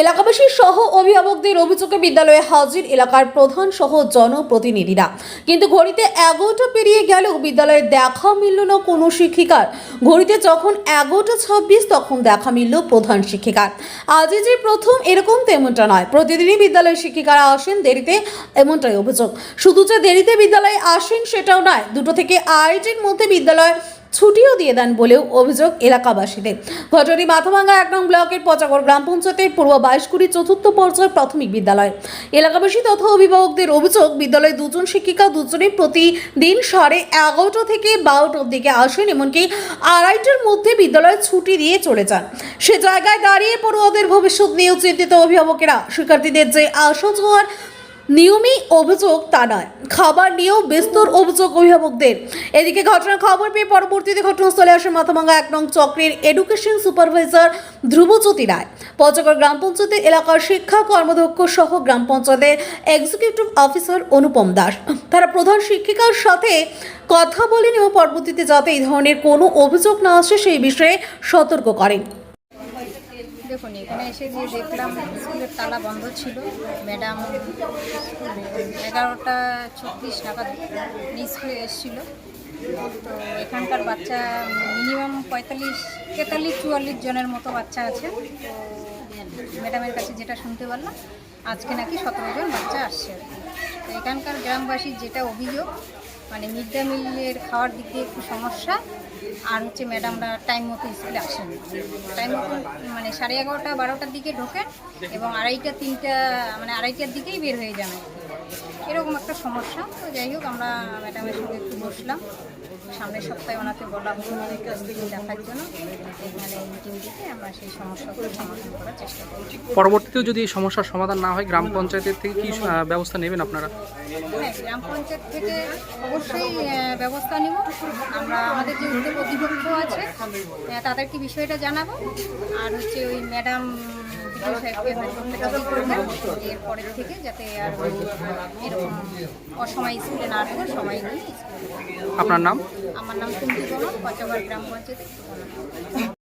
এলাকাবাসী সহ অভিভাবকদের অভিযোগে বিদ্যালয়ে হাজির এলাকার প্রধান সহ জনপ্রতিনিধিরা। কিন্তু ঘড়িতে এগারোটা পেরিয়ে গেলেও বিদ্যালয়ে দেখা মিলল না কোনো শিক্ষিকার। ঘড়িতে যখন এগারোটা ছাব্বিশ, তখন দেখা মিলল প্রধান শিক্ষিকার। আজই যে প্রথম এরকম তেমনটা নয়। প্রতিদিনই বিদ্যালয়ের শিক্ষিকারা আসেন দেরিতে, এমনটাই অভিযোগ। শুধু যে দেরিতে বিদ্যালয়ে আসেন সেটাও নয়, দুটো থেকে আড়াইটির মধ্যে বিদ্যালয় ছুটিও দিয়ে দেন বলেও অভিযোগ এলাকাবাসীদের। ঘটনাটি মাথাভাঙ্গা এক নং ব্লকের পচাগড় গ্রাম পঞ্চায়েতের পূর্ব বাইশকুড়ি চতুর্থ পর্যায় প্রাথমিক বিদ্যালয়। এলাকাবাসী তথা অভিভাবকদের অভিযোগ বিদ্যালয়ে দুজন শিক্ষিকা দুজনেই প্রতিদিন সাড়ে এগারোটা থেকে বারোটার দিকে আসেন, এমনকি আড়াইটার মধ্যে বিদ্যালয়ে ছুটি দিয়ে চলে যান। সে জায়গায় দাঁড়িয়ে পড়ুয়াদের ভবিষ্যৎ নিয়েও চিন্তিত অভিভাবকেরা। শিক্ষার্থীদের যে আসা যাওয়ার নিয়মই অভিযোগ তা নয়। খাবার নিয়েও বিস্তর অভিযোগ অভিভাবকদের। এদিকে ঘটনার খবর পেয়ে পরবর্তীতে ঘটনাস্থলে আসে মাথাভাঙ্গা এক নং চক্রের এডুকেশন সুপারভাইজার ধ্রুবজ্যোতি রায়। পঞ্চগড় গ্রাম পঞ্চায়েতের এলাকার শিক্ষা কর্মদক্ষ সহ গ্রাম পঞ্চায়েতের এক্সিকিউটিভ অফিসার অনুপম দাস। তারা প্রধান শিক্ষিকার সাথে কথা বলেন এবং পরবর্তীতে যাতে এই ধরনের কোনো অভিযোগ না আসে সেই বিষয়ে সতর্ক করেন। দেখুন, এখানে এসে যে দেখলাম স্কুলের তালা বন্ধ ছিল। ম্যাডাম এগারোটা ছত্রিশ নাগাদ স্কুলে এসেছিল। তো এখানকার বাচ্চা মিনিমাম পঁয়তাল্লিশ, তেতাল্লিশ, চুয়াল্লিশ জনের মতো বাচ্চা আছে। তো ম্যাডামের কাছে যেটা শুনতে পারলাম, আজকে নাকি সতেরো জন বাচ্চা আসছে। এখানকার গ্রামবাসীর যেটা অভিযোগ মানে মিড ডে মিলের খাওয়ার দিক দিয়ে একটু সমস্যা। আর হচ্ছে ম্যাডামরা টাইম মতো স্কুলে আসেন টাইম মতো মানে সাড়ে এগারোটা, বারোটার দিকে ঢোকেন এবং আড়াইটা, তিনটা মানে আড়াইটার দিকেই বের হয়ে যান এরকম একটা সমস্যা। তো যাই হোক, আমরা ম্যাডামের সঙ্গে একটু বসলাম। সামনের সপ্তাহে ওনাকে বলা হলো দেখার জন্য। এখানে মিটিং দিতে আমরা সেই সমস্যাগুলো সমাধান করার চেষ্টা করছি পরবর্তীতেও যদি এই সমস্যার সমাধান না হয় গ্রাম পঞ্চায়েতের থেকে কি ব্যবস্থা নেবেন আপনারা? হ্যাঁ গ্রাম পঞ্চায়েত থেকে অবশ্যই ব্যবস্থা নিব। আমরা আমাদের যে উদ্যোগ অধিপক্ষ আছে তাদেরকে বিষয়টা জানাব। আর হচ্ছে ওই ম্যাডাম বিডিও সাহেবকে এরপরের থেকে যাতে আর এরকম অসময় স্কুলে না ঢুকে সময় নিয়ে আপনার নাম আমার নাম কুন্তি বর্মন পঞ্চগড় গ্রাম পঞ্চায়েতের প্রধান।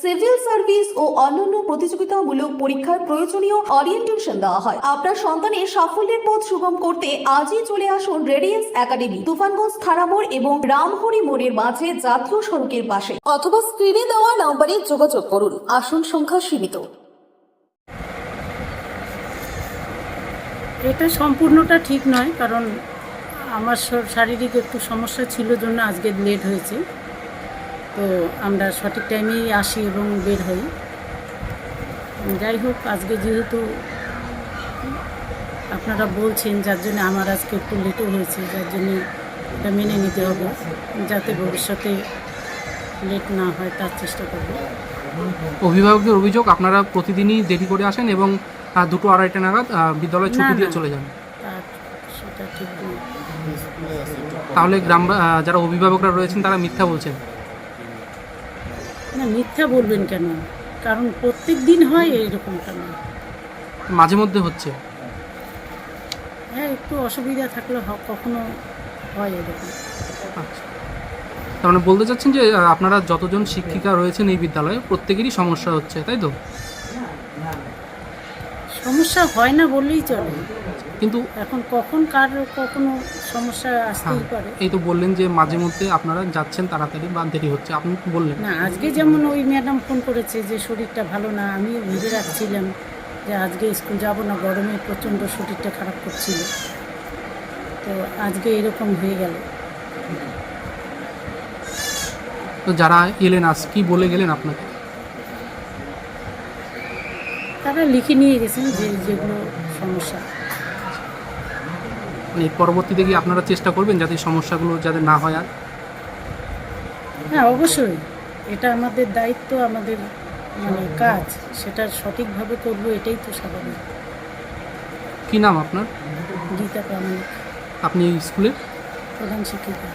সিভিল সার্ভিস ও অন্যান্য প্রতিযোগিতামূলক পরীক্ষার প্রয়োজনীয় অরিয়েন্টেশন দেওয়া হয়। আপনার সন্তানের সাফল্যের পথ সুগম করতে আজই চলে আসুন রেডিয়েন্স একাডেমি তুফানগঞ্জ থানামোড় এবং রামহরি মোড়ের মাঝে জাতীয় সড়কের পাশে। অথবা স্ক্রিনে দেওয়া নম্বরে যোগাযোগ করুন। আসন সংখ্যা সীমিত। এটা সম্পূর্ণটা ঠিক নয়, কারণ আমার শারীরিক একটু সমস্যা ছিল, জন্য আজকে লেট হয়েছে। তো আমরা সঠিক টাইমেই আসি এবং বের হই। যাই হোক আজকে যেহেতু আপনারা বলছেন যার জন্য আমার আজকে একটু লেটও হয়েছে যার জন্য এটা মেনে নিতে হবে যাতে ভবিষ্যতে লেট না হয় তার চেষ্টা করব। অভিভাবকদের অভিযোগ আপনারা প্রতিদিনই দেরি করে আসেন এবং দুটো আড়াইটা নাগাদ বিদ্যালয়ে ছুটি দিয়ে চলে যান। সেটা তাহলে গ্রাম যারা অভিভাবকরা রয়েছেন তারা মিথ্যা বলছেন। না মিথ্যা বলবেন কেন? কারণ প্রত্যেক দিন হয় এরকমটা না। মাঝে মধ্যে হচ্ছে। হ্যাঁ একটু অসুবিধা থাকলে হ- কখনো হয় এরকম। আচ্ছা। তার মানে বলতে চাচ্ছেন যে আহ, আপনারা যতজন শিক্ষিকা রয়েছেন এই বিদ্যালয়ে প্রত্যেকেরই সমস্যা হচ্ছে তাই তো? সমস্যা হয় না বললেই চলে। কিন্তু এখন কখন কার কখনো সমস্যা আসতেই হ্যাঁ, পারে। এই তো বললেন যে মাঝে মধ্যে আপনারা যাচ্ছেন তাড়াতাড়ি বা দেরি হচ্ছে। আপনি বললেন। না আজকে যেমন ওই ম্যাডাম ফোন করেছে যে শরীরটা ভালো না আমি ভেবে রাখছিলাম যে আজকে স্কুল যাব না গরমে প্রচণ্ড শরীরটা খারাপ করছিল। তো আজকে এরকম হয়ে গেল। তো যারা এলেন আজ কি বলে গেলেন আপনাকে? তারা লিখে নিয়ে গেছেন যে যেগুলো সমস্যা। মানে পরবর্তীতে কি আপনারা চেষ্টা করবেন যাতে সমস্যাগুলো যাতে না হয় আর? হ্যাঁ অবশ্যই। এটা আমাদের দায়িত্ব আমাদের মানে কাজ। সেটা সঠিকভাবে করব এটাই তো স্বাভাবিক। কি নাম আপনার? গীতা প্রামাণিক। আপনি স্কুলের? প্রধান শিক্ষিকা।